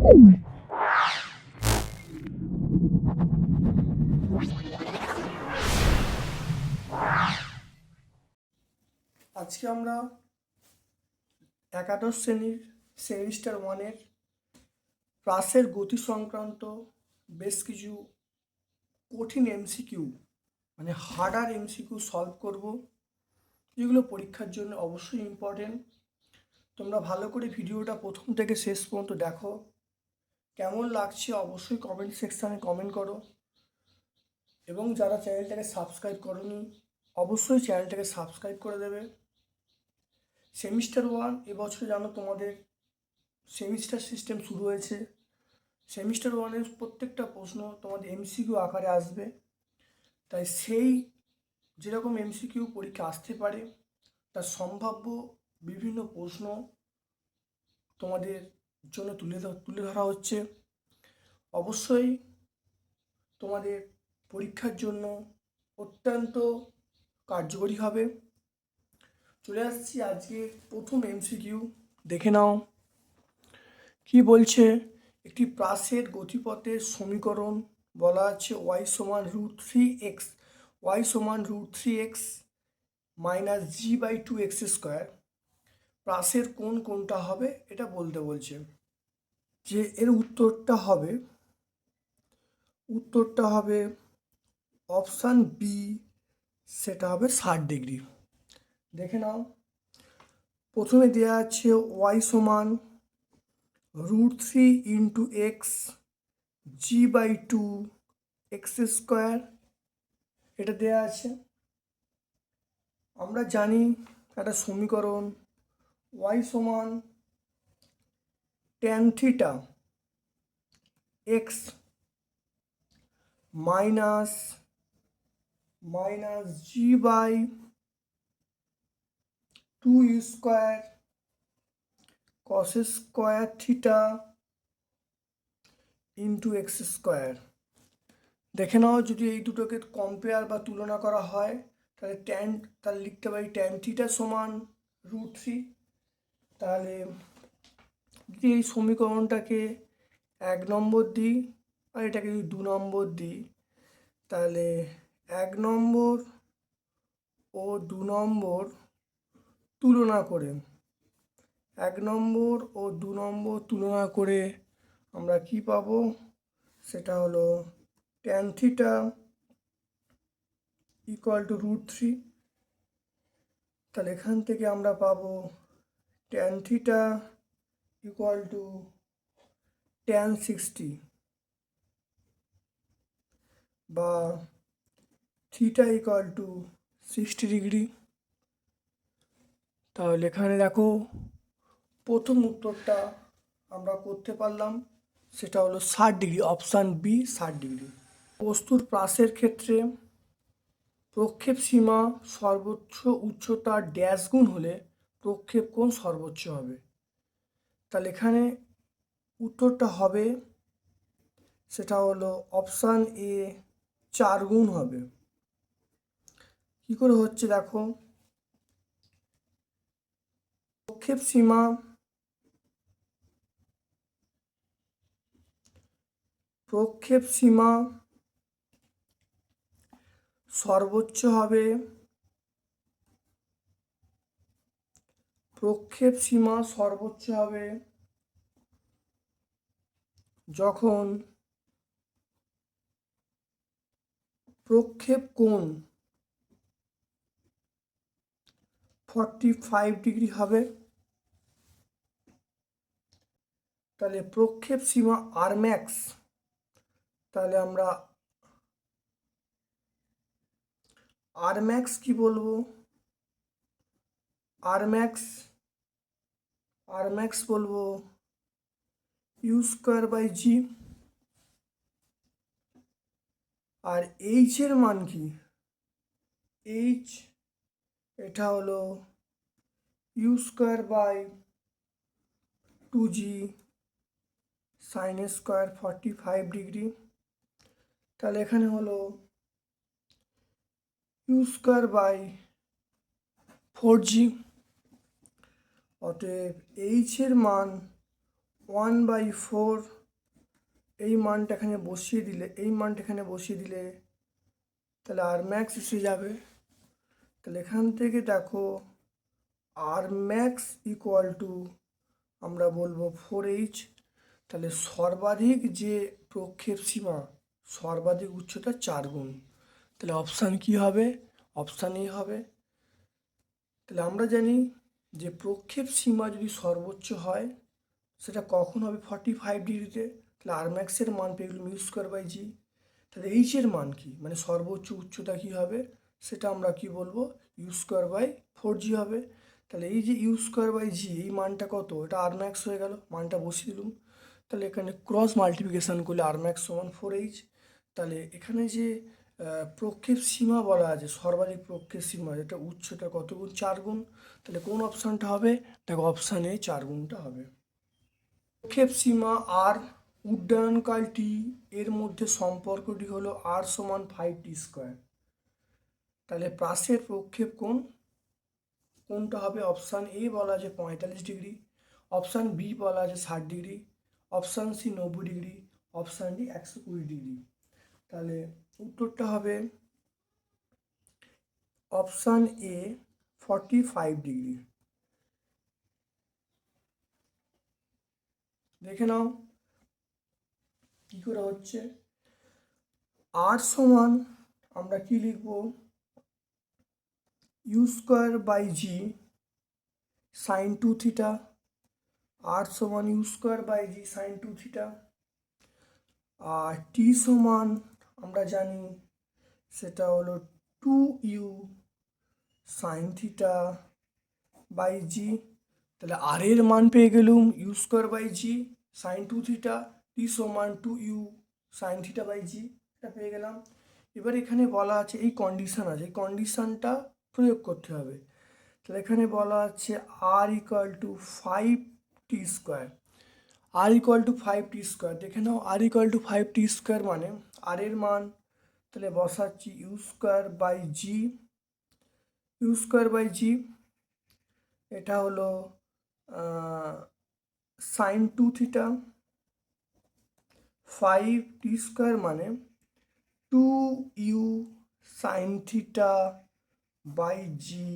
আজকে আমরা একাদশ শ্রেণির সেমিস্টার ওয়ানের প্রাসের গতি সংক্রান্ত বেশ কিছু কঠিন এমসিকিউ মানে হার্ডার এমসিকিউ সলভ করব। যেগুলো পরীক্ষার জন্য অবশ্যই ইম্পর্টেন্ট তোমরা ভালো করে ভিডিওটা প্রথম থেকে শেষ পর্যন্ত দেখো। কেমন লাগছে অবশ্যই কমেন্ট সেকশানে কমেন্ট করো। এবং যারা চ্যানেলটাকে সাবস্ক্রাইব করনি, অবশ্যই চ্যানেলটাকে সাবস্ক্রাইব করে দেবে। সেমিস্টার ওয়ান এবছর জানো তোমাদের সেমিস্টার সিস্টেম শুরু হয়েছে। সেমিস্টার ওয়ানের প্রত্যেকটা প্রশ্ন তোমাদের এমসিকিউ আকারে আসবে। তাই সেই যেরকম এমসিকিউ পরীক্ষা আসতে পারে, তার সম্ভাব্য বিভিন্ন প্রশ্ন তোমাদের জন্য তুলে তুলে ধরা হচ্ছে। অবশ্যই তোমাদের পরীক্ষার জন্য অত্যন্ত কার্যকরী হবে। চলে আসছি আজকে প্রথম এমসিকিউ দেখে নাও। কি বলছে? একটি প্রাসের গতিপথের সমীকরণ। বলা আছে ওয়াই সমান রুট থ্রি এক্স ওয়াই সমান root three X minus G by two X square প্রাসের কোন কোনটা হবে এটা বলতে বলছে যে এর উত্তরটা হবে উত্তরটা হবে অপশান বি, সেটা হবে ষাট ডিগ্রি। দেখে নাও। প্রথমে দেওয়া আছে ওয়াই সমান root three into X G by two X square. এটা দেওয়া আছে। আমরা জানি একটা সমীকরণ ওয়াই সমান tan theta X minus minus G by two square cos square theta into X square দেখে নাও যদি এই দুটোকে কম্পেয়ার বা তুলনা করা হয়, তাহলে ট্যান তাহলে লিখতে পারি ট্যান থিটা সমান রুট থ্রি তাহলে যদি এই সমীকরণটাকে এক নম্বর দিই আর এটাকে যদি দু নম্বর দিই, তাহলে এক নম্বর ও দু নম্বর তুলনা করে, এক নম্বর ও দু নম্বর তুলনা করে আমরা কি পাব? সেটা হলো tan theta equal to root three তাহলে এখান থেকে আমরা পাবো tan theta equal to tan sixty বা theta equal to sixty degree তাহলে এখানে দেখো প্রথম উত্তরটা আমরা করতে পারলাম, সেটা হলো ষাট ডিগ্রি অপশান বি ষাট ডিগ্রি বস্তুর প্রাসের ক্ষেত্রে প্রক্ষেপ সীমা সর্বোচ্চ উচ্চতার ড্যাশ গুণ হলে প্রক্ষেপ কোণ সর্বোচ্চ হবে। তাহলে এখানে উত্তরটা হবে, সেটা হলো অপশান এ চার গুণ হবে। কী করে হচ্ছে দেখো, প্রক্ষেপ সীমা প্রক্ষেপ সীমা সর্বোচ্চ হবে প্রক্ষেপ সীমা সর্বোচ্চ হবে। যখন প্রক্ষেপ কোণ ফর্টি ফাইভ ডিগ্রি হবে, তাহলে প্রক্ষেপ সীমা আর ম্যাক্স তাহলে আমরা আর ম্যাক্স কি বলব? আর ম্যাক্স আর ম্যাক্স বলব ইউ স্কোয়ার বাই জি আর এইচ এর মান কি এইচ এটা হলো U square by two G sine square forty five degree তাহলে এখানে হলো U square by four G অতএব এইচ এর মান ওয়ান বাই ফোর এই মানটা এখানে বসিয়ে দিলে, এই মানটা এখানে বসিয়ে দিলে, তাহলে আর ম্যাক্স এসে যাবে। তাহলে এখান থেকে দেখো আর ম্যাক্স ইকুয়াল টু আমরা বলব ফোর এইচ তাহলে সর্বাধিক যে প্রক্ষেপ সীমা, সর্বাধিক উচ্চতা চার গুণ। তাহলে অপশান কি হবে? অপশান এ হবে। তাহলে আমরা জানি যে প্রক্ষেপ সীমা যদি সর্বোচ্চ হয়, সেটা কখন হবে? ফর্টি ফাইভ ডিগ্রিতে। তাহলে আর ম্যাক্সের মান পেয়ে গেলাম ইউ স্কোয়ার বাই জি তাহলে এইচের মান কি? মানে সর্বোচ্চ উচ্চতা কি হবে? সেটা আমরা কি বলব? U square by four G হবে। তাহলে এই যে ইউ স্কোয়ার বাই জি এই মানটা কত? এটা আর ম্যাক্স হয়ে গেল। মানটা বসিয়ে দিলুম। তাহলে এখানে ক্রস মাল্টিপ্লিকেশান করলে আর ম্যাক্স সমান ফোর এইচ তাহলে এখানে যে প্রক্ষেপ সীমা বলা আছে, সর্বাধিক প্রক্ষেপ সীমা এটা উচ্চতা কত গুণ? চার গুণ। তাহলে কোন অপশানটা হবে? দেখো, অপশানে চার গুণটা হবে। প্রক্ষেপ সীমা আর উড্ডয়নকাল টি এর মধ্যে সম্পর্কটি হলো আর সমান ফাইভ টি স্কোয়ার তাহলে প্রাসের প্রক্ষেপ কোণ কোনটা হবে? অপশান এ বলা আছে পঁয়তাল্লিশ ডিগ্রি। অপশান বি বলা আছে ষাট ডিগ্রি। অপশান সি নব্বই ডিগ্রি। অপশান ডি একশো কুড়ি ডিগ্রি। তাহলে উত্তরটা হবে option A forty five degree দেখে নাও কি করে হচ্ছে। আর সমান আমরা কি লিখব? U square by G sine two theta R সমান U square by G sine two theta R T সমান আমরা জানি সেটা হলো two U sine theta by G. তাহলে আর এর মান পেয়ে গেলুম U square by G sine two theta T সমান two U sine theta by G, এটা পেয়ে গেলাম। এবার এখানে বলা আছে এই কন্ডিশন আছে, এই কন্ডিশানটা প্রয়োগ করতে হবে। তাহলে এখানে বলা আছে R equal to five T square R equal to five T square দেখে নাও R equal to five T square মানে আর এর মান, তাহলে বসাচ্ছি U square by G U square by G এটা হলো sine two theta five T square মানে two U sine theta by G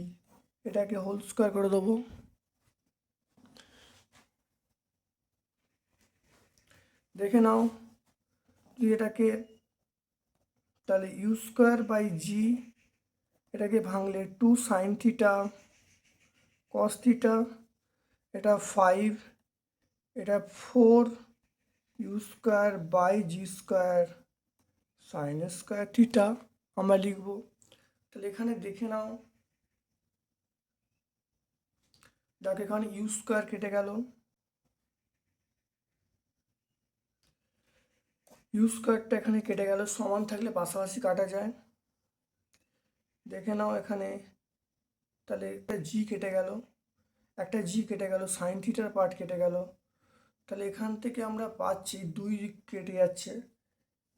এটাকে হোল স্কোয়ার করে দেবো। দেখে নাও, যদি এটাকে তাহলে ইউ স্কোয়ার বাই জি এটাকে ভাঙলে two sine theta cos theta এটা ফাইভ এটা four U square by G square sine square theta আমরা লিখব। তাহলে এখানে দেখে নাও, দেখো এখানে ইউ স্কোয়ার কেটে গেল। ইউ স্কোয়ারটা এখানে কেটে গেল, সমান থাকলে পাশাপাশি কাটা যায়। দেখে নাও এখানে, তাহলে একটা জি কেটে গেল। একটা জি কেটে গেল সাইন থিটার পার্ট কেটে গেল। তাহলে এখান থেকে আমরা পাচ্ছি দুই দিক কেটে যাচ্ছে।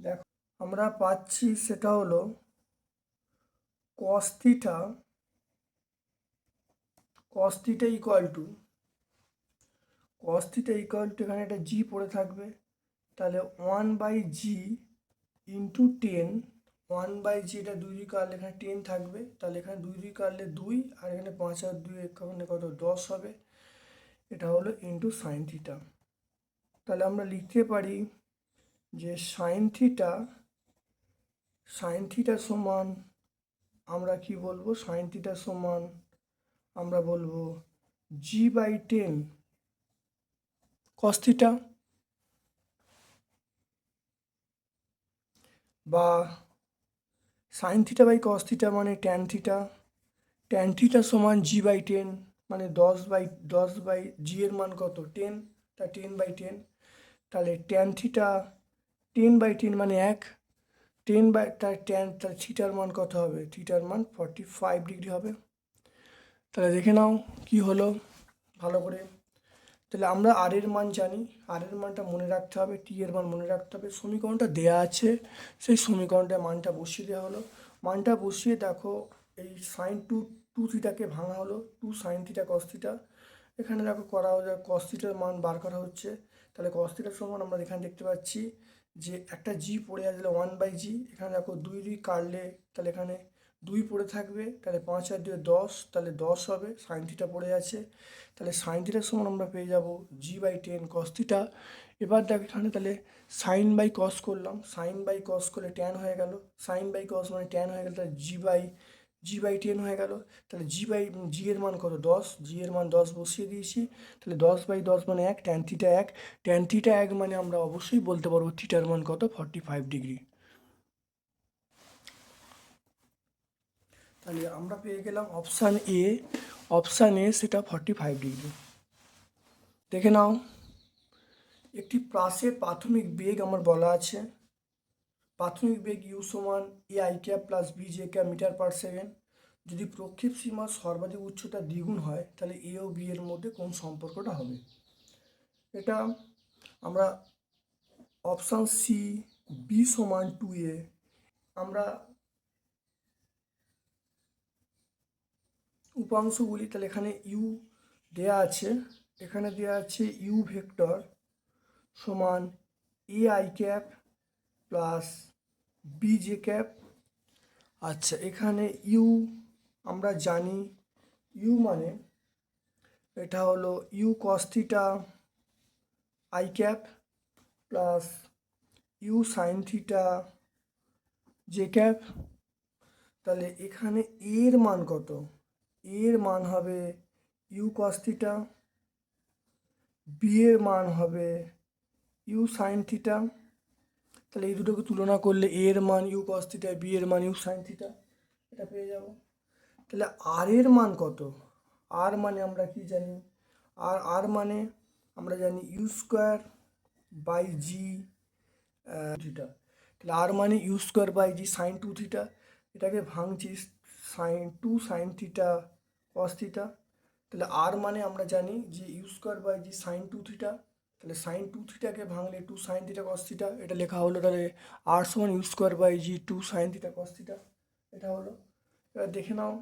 দেখো, আমরা পাচ্ছি সেটা হলো cos theta cos theta equal to cos theta equal to এখানে একটা জি পড়ে থাকবে। তাহলে one by G into ten one by G এটা দুই দুই কাটলে এখানে টেন থাকবে। তাহলে এখানে দুই দুই কাটলে দুই, আর এখানে পাঁচ আর দুই এখানে কত? দশ হবে। এটা হলো ইন্টু সাইন থিটা তাহলে আমরা লিখতে পারি যে সাইন থিটা সাইন থিটা সমান আমরা কি বলব? সাইন থিটা সমান আমরা বলব জি বাই টেন কস বা sine theta by cos theta মানে ট্যান থিটা ট্যান থিটা সমান জি বাই টেন মানে দশ বাই দশ বাই জি এর মান কত? টেন তা টেন বাই টেন তাহলে tan theta ten by ten মানে এক টেন বাই তার ট্যান তার থিটার মান কত হবে? থিটার মান ফর্টি ফাইভ ডিগ্রি হবে। তাহলে দেখে নাও কি হলো, ভালো করে। তাহলে আমরা আর এর মান জানি। আর এর মানটা মনে রাখতে হবে টি এর মান মনে রাখতে হবে। সমীকরণটা দেয়া আছে, সেই সমীকরণটা মানটা বসিয়ে দেওয়া হলো। মানটা বসিয়ে দেখো, এই সাইন টু টু থিটাকে ভাঙা হলো two sine theta cos theta এখানে দেখো করা হচ্ছে কস্তিটার মান বার করা হচ্ছে। তাহলে কস্তিটার সমান আমরা এখানে দেখতে পাচ্ছি যে একটা জি পড়ে আসলে ওয়ান বাই জি এখানে দেখো দুই দুই কাটলে, তাহলে এখানে দুই পড়ে থাকবে, তাহলে পাঁচ আর দুই দশ, তাহলে দশ হবে সাইন থিটা পড়ে আছে তাহলে সাইন থিটার সমান আমরা পেয়ে যাব G by ten cos theta এবার দেখ এখানে তাহলে সাইন বাই কস করলাম সাইন বাই কস করলে ট্যান হয়ে গেল। সাইন বাই কস মানে ট্যান হয়ে গেল, তাহলে G by G by ten হয়ে গেল। তাহলে জি বাই জি এর মান কত? দশ। জি এর মান দশ বসিয়ে দিয়েছি। তাহলে দশ বাই দশ মানে এক ট্যান থিটা এক। ট্যান থিটা এক মানে আমরা অবশ্যই বলতে পারব থিটার মান কত? ফর্টি ফাইভ ডিগ্রি তাহলে আমরা পেয়ে গেলাম অপশান এ অপশান এ সেটা ফর্টি ফাইভ ডিগ্রি দেখে নাও, একটি প্রাসের প্রাথমিক বেগ আমার বলা আছে। প্রাথমিক বেগ ইউ সমান A I cap plus B J cap metre per second যদি প্রক্ষেপ সীমার সর্বাধিক উচ্চতা দ্বিগুণ হয়, তাহলে এ ও বি এর মধ্যে কোন সম্পর্কটা হবে? এটা আমরা অপশান সি বি সমান টু এ আমরা উপাংশগুলি তাহলে এখানে ইউ দেয়া আছে। এখানে দেয়া আছে ইউ ভেক্টর সমান A I cap plus B J cap আচ্ছা এখানে ইউ আমরা জানি ইউ মানে এটা হলো U cos theta I cap plus U sine theta J cap তাহলে এখানে এর মান কত? এর মান হবে ইউ কস্তিটা বি এর মান হবে ইউ সাইন থিটা তাহলে এই দুটোকে তুলনা করলে এর মান ইউ কস থিটা বি এর মান ইউ সাইন থিটা এটা পেয়ে যাব। তাহলে আর এর মান কত? আর মানে আমরা কি জানি? আর আর মানে আমরা জানি U square by G theta তাহলে আর মানে U square by G sine two theta এটাকে ভাঙছি sine two sine theta cos theta তাহলে আর মানে আমরা জানি যে U square by G sine two theta তাহলে সাইন টু থিটাকে ভাঙলে টু সাইন থিটা কস এটা লেখা হলো তাহলে আর সমান U square by G two sine theta cos theta এটা হলো। এবার দেখে নাও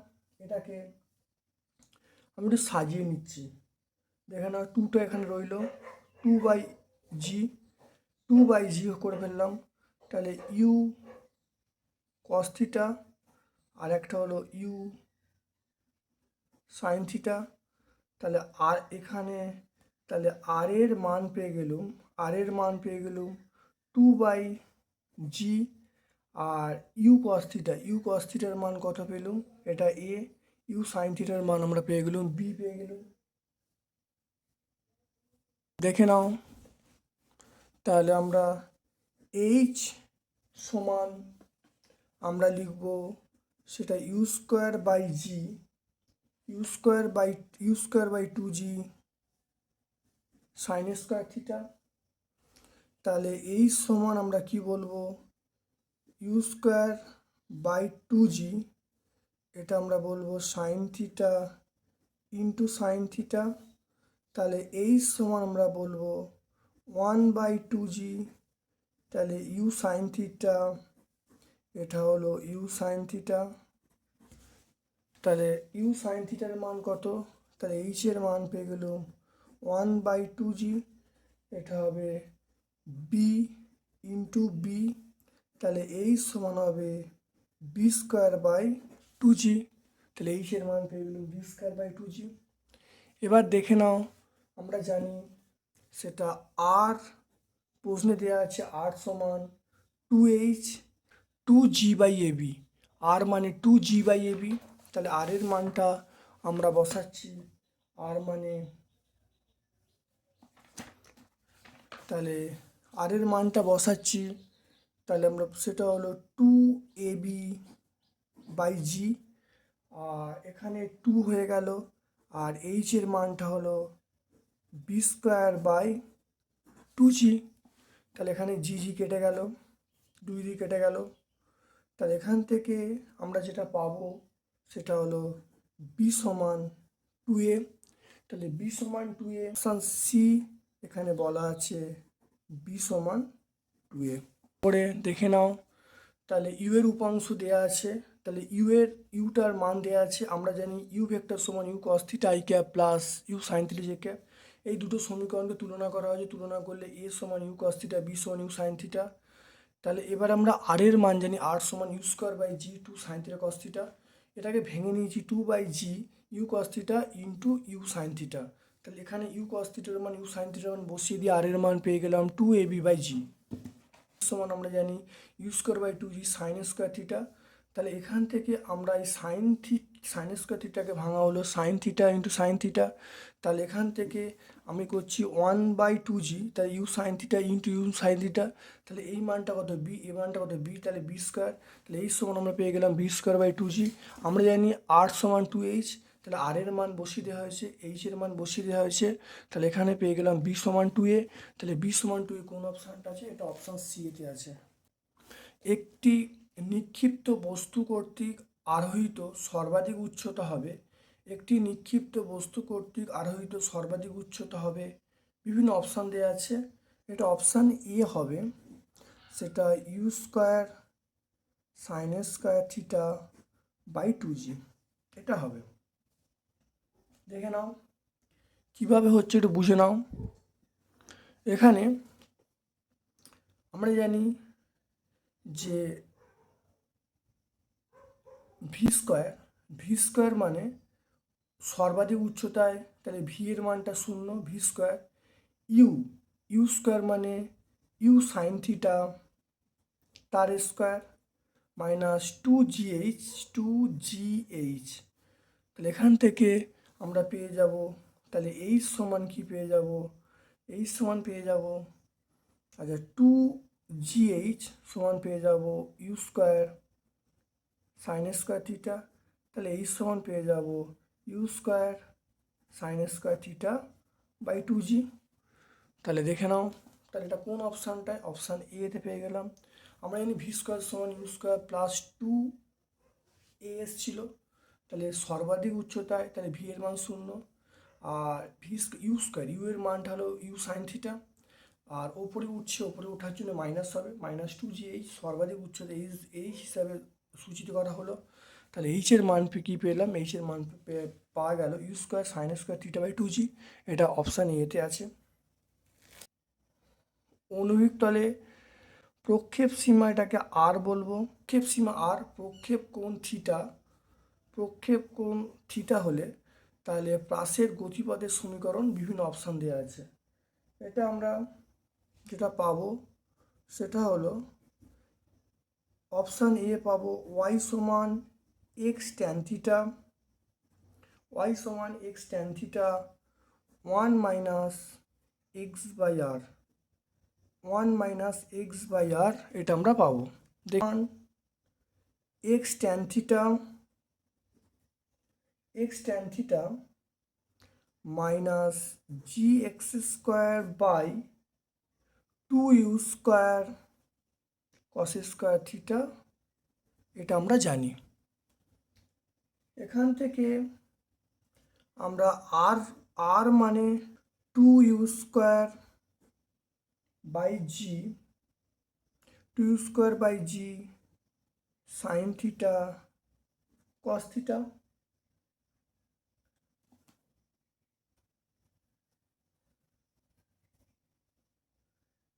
এটাকে, আমি একটু সাজিয়ে নিচ্ছি। দেখে নাও টুটা এখানে রইল two by G two by G করে ফেললাম, তাহলে ইউ কস থিটা আর একটা হলো ইউ সাইন থিটা তাহলে আর এখানে, তাহলে আর এর মান পেয়ে গেলুম আর এর মান পেয়ে গেলুম two by G R U cos theta U cos থিটার মান কত পেলুম? এটা এ ইউ সাইন থিটার মান আমরা পেয়ে গেলুম বি পেয়ে গেলুম। দেখে নাও, তাহলে আমরা এইচ সমান, আমরা লিখব সেটা U square by G square by U square by two G sine square theta তাহলে এই সমান আমরা কি বলব? স্কোয়ার বাই টু জি এটা আমরা বলব sine theta into sine theta তাহলে এই সমান আমরা বলব ওয়ান বাই টু জি তাহলে ইউ সাইন থিটা এটা হলো ইউ সাইন থিটা তাহলে ইউ সাইন থিটার মান কত? তাহলে এইচের মান পেয়ে গেল ওয়ান বাই টু জি এটা হবে বি ইন্টু বি তাহলে এইচ সমান হবে B square by two G তাহলে এইচের মান পেয়ে গেল B square by two G এবার দেখে নাও, আমরা জানি সেটা আর প্রশ্নে দেওয়া আছে আর সমান two H two G by A B R মানে two G by A B তাহলে আর এর মানটা আমরা বসাচ্ছি। আর মানে তাহলে আর এর মানটা বসাচ্ছি। তাহলে আমরা সেটা হলো two A B by G আর এখানে টু হয়ে গেল। আর এইচ এর মানটা হলো B square by two G তাহলে এখানে জি জি কেটে গেল। দুই দুই কেটে গেল। তাহলে এখান থেকে আমরা যেটা পাবো সেটা হলো বি সমান টু এ তাহলে বি সমান টু এ অপশান সি এখানে বলা আছে বি সমান টু এ পরে দেখে নাও, তাহলে ইউ এর উপাংশ দেওয়া আছে, তাহলে ইউ এর ইউটার মান দেওয়া আছে, আমরা জানি ইউ ভেক্টর সমান U cos theta I cap plus U sine theta J cap এই দুটো সমীকরণকে তুলনা করা হয়েছে, তুলনা করলে এ সমান ইউ কস থিটা বি সমান ইউ সাইন তাহলে এবার আমরা আর এর মান জানি আর সমান U square by G two sine theta cos theta এটাকে ভেঙে নিয়েছি two by G U cos theta into U sine theta তাহলে এখানে ইউ কস থিটার মান ইউ সাইন থিটার মান বসিয়ে দিয়ে আর এর মান পেয়ে গেলাম two A B by G সমান আমরা জানি U square by two G sine square theta তাহলে এখান থেকে আমরা এই সাইন থি সাইন স্কোয়ার থিটাকে ভাঙা হলো sine theta into sine theta তাহলে এখান থেকে আমি করছি ওয়ান বাই টু জি তাহলে U sine theta into U sine theta তাহলে এই মানটা কত? বি এই মানটা কত? বি তাহলে বি স্কোয়ার তাহলে এই সমান আমরা পেয়ে গেলাম B square by two G আমরা জানি আর সমান টু এইচ তাহলে আর এর মান বসিয়ে দেওয়া হয়েছে এইচ এর মান বসিয়ে দেওয়া হয়েছে। তাহলে এখানে পেয়ে গেলাম বি সমান টু এ তাহলে বি সমান টু এ কোন অপশানটা আছে? এটা অপশান সি এতে আছে। একটি নিক্ষিপ্ত বস্তু কর্তৃক আরোহিত সর্বাধিক উচ্চতা হবে। একটি নিক্ষিপ্ত বস্তু কর্তৃক আরোহিত সর্বাধিক উচ্চতা হবে। বিভিন্ন অপশান দেওয়া আছে। এটা অপশান এ হবে। সেটা U square sine square theta by two G এটা হবে। দেখে নাও। কীভাবে হচ্ছে একটু বুঝে নাও। এখানে আমরা জানি যে ভি স্কোয়ার ভি স্কোয়ার মানে সর্বাধিক উচ্চতায়, তাহলে ভি এর মানটা শূন্য V square U U square মানে ইউ সাইন থিটা তার square minus two G H two G H তাহলে এখান থেকে আমরা পেয়ে যাব, তাহলে এইচ সমান কি পেয়ে যাব? এইচ সমান পেয়ে যাব আচ্ছা টু জি এইচ সমান পেয়ে যাব U square sine square theta তাহলে এইচ সমান পেয়ে যাব U square sine square theta by two G তাহলে দেখে নাও, তাহলে এটা কোন অপশানটায়? অপশান এতে পেয়ে গেলাম। আমরা জানি ভি স্কোয়ার সমান U square plus two A এসছিল তাহলে সর্বাধিক উচ্চতায়, তাহলে ভি এর মান শূন্য। আর ভি ইউ স্কোয়ার ইউ এর মানটা হলো ইউ সাইন থিটা আর ওপরে উঠছে, ওপরে ওঠার জন্য মাইনাস হবে মাইনাস টু জি এইচ সর্বাধিক উচ্চতা এই এই হিসাবে সূচিত করা হলো। তাহলে এইচের মান কী পেলাম? এইচের মান পাওয়া গেল U square sine square theta by two G এটা অপশান এতে আছে। অনুভূমিক তলে প্রক্ষেপ সীমা এটাকে আর বলব। প্রক্ষেপ সীমা আর প্রক্ষেপ কোণ থিটা প্রক্ষেপ কোণ থিটা হলে তাহলে প্রাসের গতিপথের সমীকরণ বিভিন্ন অপশান দেওয়া আছে। এটা আমরা যেটা পাবো, সেটা হলো অপশান এ পাবো ওয়াই সমান এক্স ট্যান থিটা ওয়াই সমান X tan theta one minus X by R one minus X by R এটা আমরা পাবো। দেখুন X tan theta X tan theta minus G X square by two U square cos square theta এটা আমরা জানি। এখান থেকে আমরা আর আর মানে two U square by G two U square by G sine theta cos theta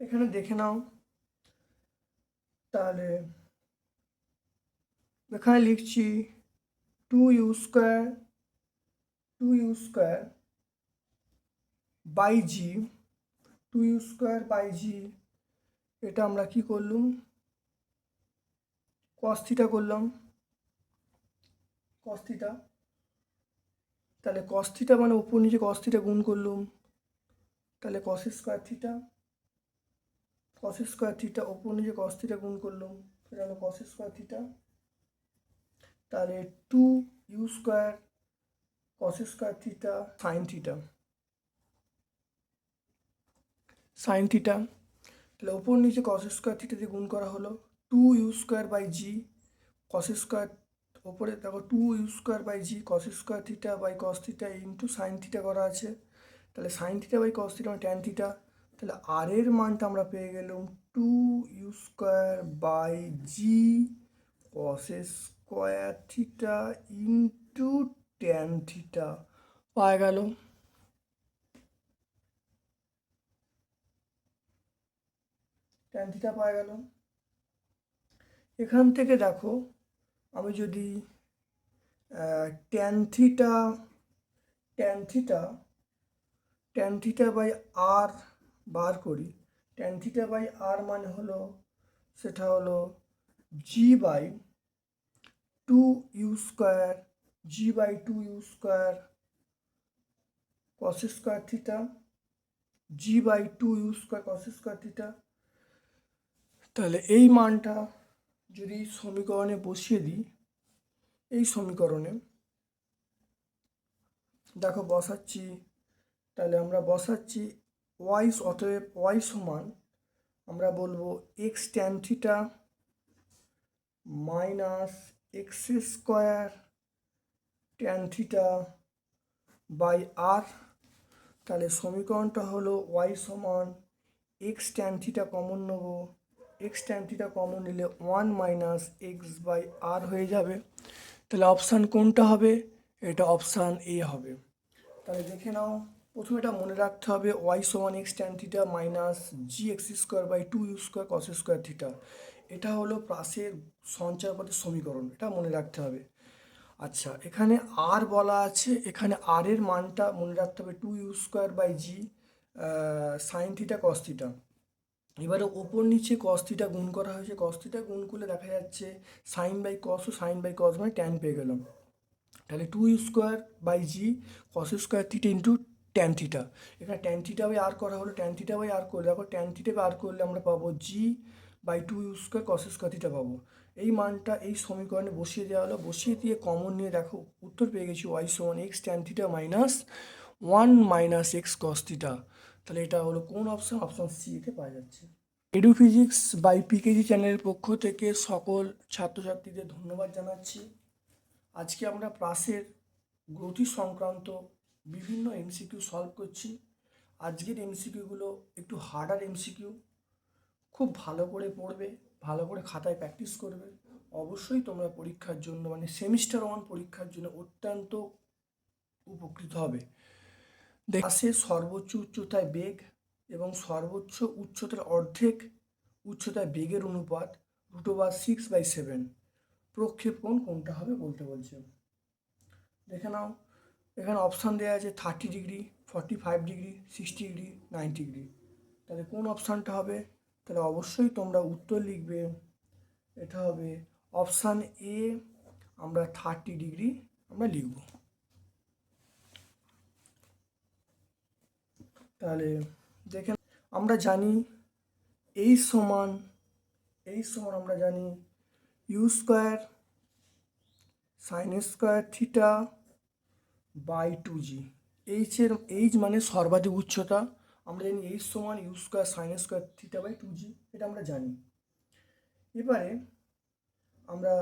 এখানে দেখে নাও তাহলে এখানে লিখছি two U square two U square by G two U square by G এটা আমরা কি করলাম? কস্থিটা করলাম। কস্থিটা তাহলে কস্থিটা মানে উপর নিচে কস্থিটা গুণ করলাম। তাহলে cos square theta cos square theta ওপর নিচে কস থিটা গুণ করলাম সেটা হলো কস স্কোয়ার থিটা তাহলে two U square cos square theta sine theta sine theta তাহলে ওপর নিচে কস স্কোয়ার থিটা দিয়ে গুণ করা হলো two U square by G cos square ওপরে দেখো two U square by G cos square theta by cos theta into sine theta করা আছে। তাহলে sine theta by cos theta মানে ট্যান থিটা তাহলে আর এর মানটা আমরা পেয়ে গেলাম two U square by G cos square theta into tan theta পাওয়া গেল। ট্যান থিটা পাওয়া গেল। এখান থেকে দেখো, আমি যদি tan theta tan theta tan theta by R বার করি। ট্যান থিটা বাই আর মানে হলো, সেটা হলো g by two u square g by two u square cos square theta g by two u square cos square theta তাহলে এই মানটা যদি সমীকরণে বসিয়ে দিই, এই সমীকরণে দেখো বসাচ্ছি, তাহলে আমরা বসাচ্ছি ওয়াই অতএব ওয়াই সমান আমরা বলব x tan theta minus x square tan theta by R তাহলে সমীকরণটা হলো ওয়াই সমান এক্স ট্যান থিটা কমন নেব। এক্স ট্যান থিটা কমন নিলে one minus x by R হয়ে যাবে। তাহলে অপশান কোনটা হবে? এটা অপশান এ হবে। তাহলে দেখে নাও। প্রথমে এটা মনে রাখতে হবে ওয়াই সমান x tan theta minus g x square by two u square cos square theta এটা হলো প্রাসের সঞ্চয়পথের সমীকরণ, এটা মনে রাখতে হবে। আচ্ছা এখানে আর বলা আছে, এখানে আর এর মানটা মনে রাখতে হবে two u square by g sine theta cos theta এবারে ওপর নিচে কস থিটা গুণ করা হয়েছে কস থিটা গুণ করলে দেখা যাচ্ছে সাইন বাই কস ও সাইন বাই কস মানে ট্যান পেয়ে গেলাম। তাহলে two u square by g cos square theta into tan theta এখানে ট্যান থিটা বাই আর করা হলো ট্যান থিটা বাই আর করলে, দেখো ট্যান থিটা বাই আর করলে আমরা পাবো g by two u square cos square theta পাবো। এই মানটা এই সমীকরণে বসিয়ে দেওয়া হলো। বসিয়ে দিয়ে কমন নিয়ে দেখো, উত্তর পেয়ে গেছি ওয়াই সমান x tan theta minus one minus x cos theta তাহলে এটা হলো কোন অপশান অপশান সিতে পাওয়া যাচ্ছে। এডু ফিজিক্স বাই পিকেজি চ্যানেলের পক্ষ থেকে সকল ছাত্রছাত্রীদের ধন্যবাদ জানাচ্ছি। আজকে আমরা প্রাসের গতি সংক্রান্ত বিভিন্ন এমসিকিউ সলভ করছি। আজকের এমসিকিউগুলো একটু হার্ডার এমসিকিউ খুব ভালো করে পড়বে ভালো করে খাতায় প্র্যাকটিস করবে। অবশ্যই তোমরা পরীক্ষার জন্য মানে সেমিস্টার ওয়ান পরীক্ষার জন্য অত্যন্ত উপকৃত হবে। আসে সর্বোচ্চ উচ্চতায় বেগ এবং সর্বোচ্চ উচ্চতার অর্ধেক উচ্চতায় বেগের অনুপাত রুট বা সিক্স বাই সেভেন প্রক্ষেপণ কোনটা হবে বলতে বলছে। দেখে নাও। এখানে অপশান দেওয়া আছে thirty degree forty five degree sixty degree ninety degree তাহলে কোন অপশানটা হবে? তাহলে অবশ্যই তোমরা উত্তর লিখবে। এটা হবে অপশান এ আমরা থার্টি ডিগ্রি আমরা লিখব। তাহলে দেখে আমরা জানি এই সমান এই সমান আমরা জানি u square sine square theta by two g. এইচের h মানে সর্বাধিক উচ্চতা, আমরা জানি এইচ সমান u square sine square theta by two g, এটা আমরা জানি। এবারে আমরা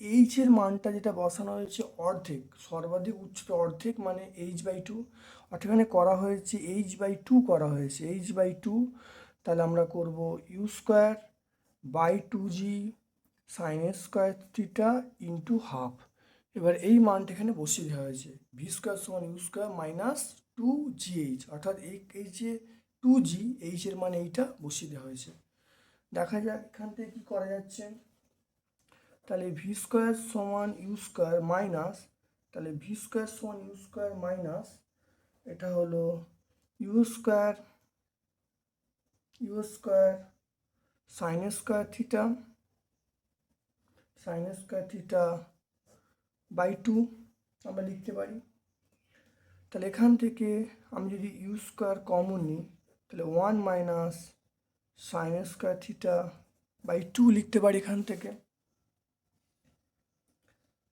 এইচের মানটা যেটা বসানো হয়েছে অর্ধেক, সর্বাধিক উচ্চতা অর্ধেক মানে এইচ বাই টু। অর্থাৎ করা হয়েছে এইচ বাই টু করা হয়েছে, এইচ বাই টু, তাহলে আমরা করব u square by two g sine square theta into half. এবার এই মানটা এখানে বসিয়ে দেওয়া হয়েছে। ভি স্কোয়ার সমান u square minus two g h অর্থাৎ এই এই যে টু জি এইচের মানে এইটা বসিয়ে দেওয়া হয়েছে। দেখা যাক এখান থেকে কী করা যাচ্ছে। তাহলে ভি স্কোয়ার সমান ইউ স্কোয়ার মাইনাস তাহলে ভি স্কোয়ার সমান ইউ স্কোয়ার মাইনাস এটা হলো u square u square sine square theta sine square theta by two আমরা লিখতে পারি। তাহলে এখান থেকে আমি যদি ইউ স্কোয়ার কমন নিই, তাহলে one minus sine square theta by two লিখতে পারি এখান থেকে।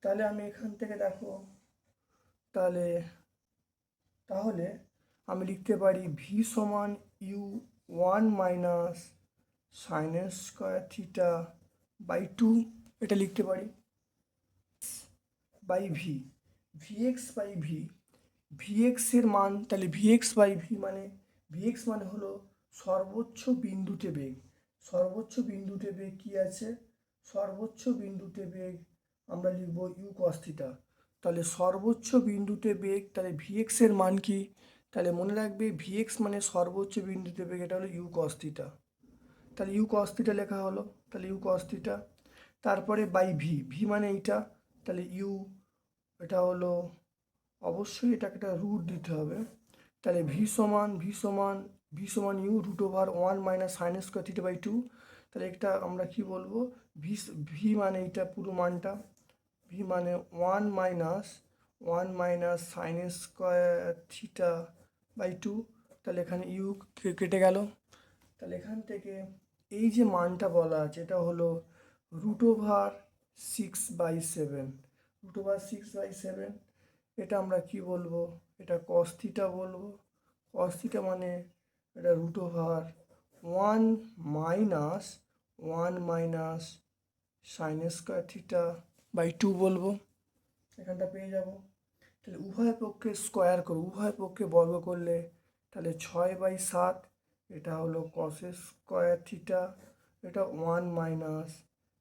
তাহলে আমি এখান থেকে দেখো, তাহলে তাহলে আমি লিখতে পারি ভি সমান u one minus sine square theta by two এটা লিখতে পারি। By v v x by v ভিএক্সের মান, তাহলে ভিএক্স বাই ভি মানে ভিএক্স মানে হলো সর্বোচ্চ বিন্দুতে বেগ। সর্বোচ্চ বিন্দুতে বেগ কী আছে? সর্বোচ্চ বিন্দুতে বেগ আমরা লিখব ইউ কস থিটা তাহলে সর্বোচ্চ বিন্দুতে বেগ, তাহলে ভিএক্স এর মান কি? তাহলে মনে রাখবে ভিএক্স মানে সর্বোচ্চ বিন্দুতে বেগ, এটা হলো ইউ কস থিটা তাহলে ইউ কস থিটা লেখা হলো, তাহলে ইউ কস থিটা তারপরে বাই ভি ভি মানে এইটা, তাহলে ইউ এটা হলো অবশ্যই এটাকে একটা রুট দিতে হবে। তাহলে ভি সমান ভি সমান ভি সমান u root over one minus sine square theta by two তাহলে এটা আমরা কি বলব? ভি ভি মানে এটা পুরো মানটা ভি মানে one minus one minus sine square theta by two তাহলে এখানে ইউ কেটে গেল। তাহলে এখান থেকে এই যে মানটা বলা আছে, এটা হলো root over six by seven root over six by seven এটা আমরা কি বলব? এটা কস থিটা বলব। কস থিটা মানে এটা root over one minus one minus sine square theta by two বলব। এখানটা পেয়ে যাব। তাহলে উভয় পক্ষে স্কোয়ার করব। উভয় পক্ষে বর্গ করলে তাহলে ছয় বাই সাত, এটা হলো কসের স্কোয়ার থিটা এটা ওয়ান মাইনাস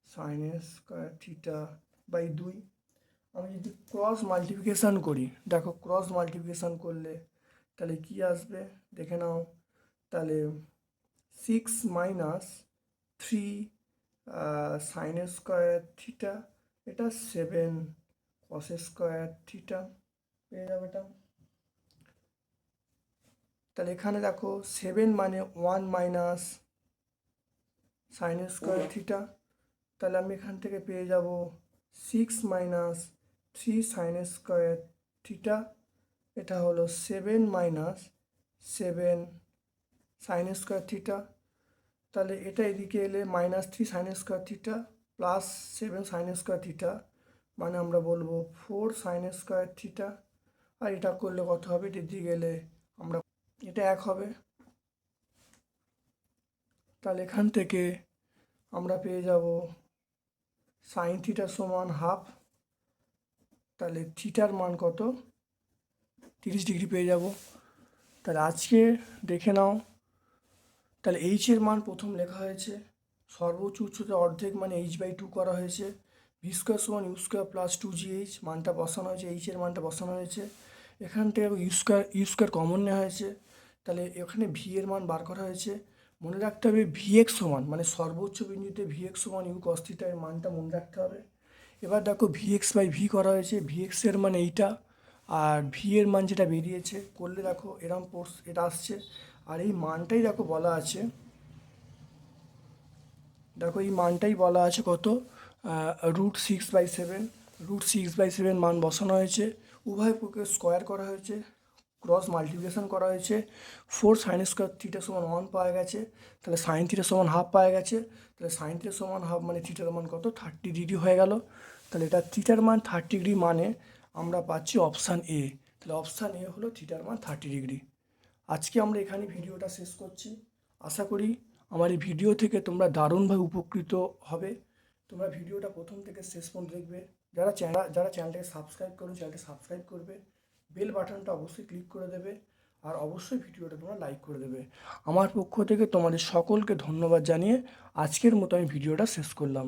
সাইনের স্কোয়ার থিটা বাই দুই। আমি যদি ক্রস মাল্টিপ্লিকেশান করি, দেখো ক্রস মাল্টিপ্লিকেশান করলে তাহলে কি আসবে? দেখে নাও। তাহলে six minus three sine square theta এটা সেভেন কস স্কোয়ার থিটা পেয়ে যাবে এটা। তাহলে এখানে দেখো সেভেন মানে one minus sine square theta তাহলে আমি এখান থেকে পেয়ে যাব six minus three sine square theta, এটা হলো seven minus seven sine square theta. তাহলে এটা এদিকে এলে minus three sine square theta plus seven sine square theta মানে আমরা বলব ফোর সাইন স্কোয়ার থিটা। আর এটা করলে কত হবে? এটা দিকে গেলে আমরা, এটা এক হবে। তাহলে এখান থেকে আমরা পেয়ে যাব সাইন থিটা সমান হাফ। তাহলে থিটার মান কত? তিরিশ ডিগ্রি পেয়ে যাব। তাহলে আজকে দেখে নাও। তাহলে এইচের মান প্রথম লেখা হয়েছে। সর্বোচ্চ উচ্চতা অর্ধেক মানে এইচ বাই টু করা হয়েছে। ভি স্কোয়ার সমান u square plus two g h মানটা বসানো হয়েছে। এইচের মানটা বসানো হয়েছে। এখান থেকে u square u square common নেওয়া হয়েছে। তাহলে এখানে ভি এর মান বার করা হয়েছে। মনে রাখতে হবে ভি এক্স সমান মানে সর্বোচ্চ বিন্দুতে ভি এক্স সমান ইউ কস্তিটা এর মানটা মনে রাখতে হবে। এবার দেখো ভি এক্স বাই ভি করা হয়েছে। ভি এক্সের মান এইটা। আর ভি এর মান যেটা বেরিয়েছে, করলে দেখো এরম পোর্স এটা আসছে। আর এই মানটাই দেখো বলা আছে। দেখো এই মানটাই বলা আছে কত? Root six by seven root six by seven মান বসানো হয়েছে। উভয় পক্ষে স্কোয়ার করা হয়েছে। ক্রস মাল্টিপ্লিকেশন করা হয়েছে। ফোর সাইন স্কোয়ার থিটা সমান ওয়ান পাওয়া গেছে। তাহলে সাইন থিটা সমান হাফ পাওয়া গেছে। তাহলে সাইন থিটা সমান হাফ মানে থিটার মান কত? থার্টি ডিগ্রি হয়ে গেল। তাহলে এটা থিটার মান থার্টি ডিগ্রি মানে আমরা পাচ্ছি অপশান এ তাহলে অপশান এ হলো থিটার মান থার্টি ডিগ্রি আজকে আমরা এখানে ভিডিওটা শেষ করছি। আশা করি আমার এই ভিডিও থেকে তোমরা দারুণভাবে উপকৃত হবে। তোমরা ভিডিওটা প্রথম থেকে শেষ পর্যন্ত দেখবে। যারা চ্যানেল যারা চ্যানেলটাকে সাবস্ক্রাইব করো চ্যানেলটা সাবস্ক্রাইব করবে। বেল বাটনটা অবশ্যই ক্লিক করে দেবে। আর অবশ্যই ভিডিওটা তোমরা লাইক করে দেবে। আমার পক্ষ থেকে তোমাদের সকলকে ধন্যবাদ জানিয়ে আজকের মতো আমি ভিডিওটা শেষ করলাম।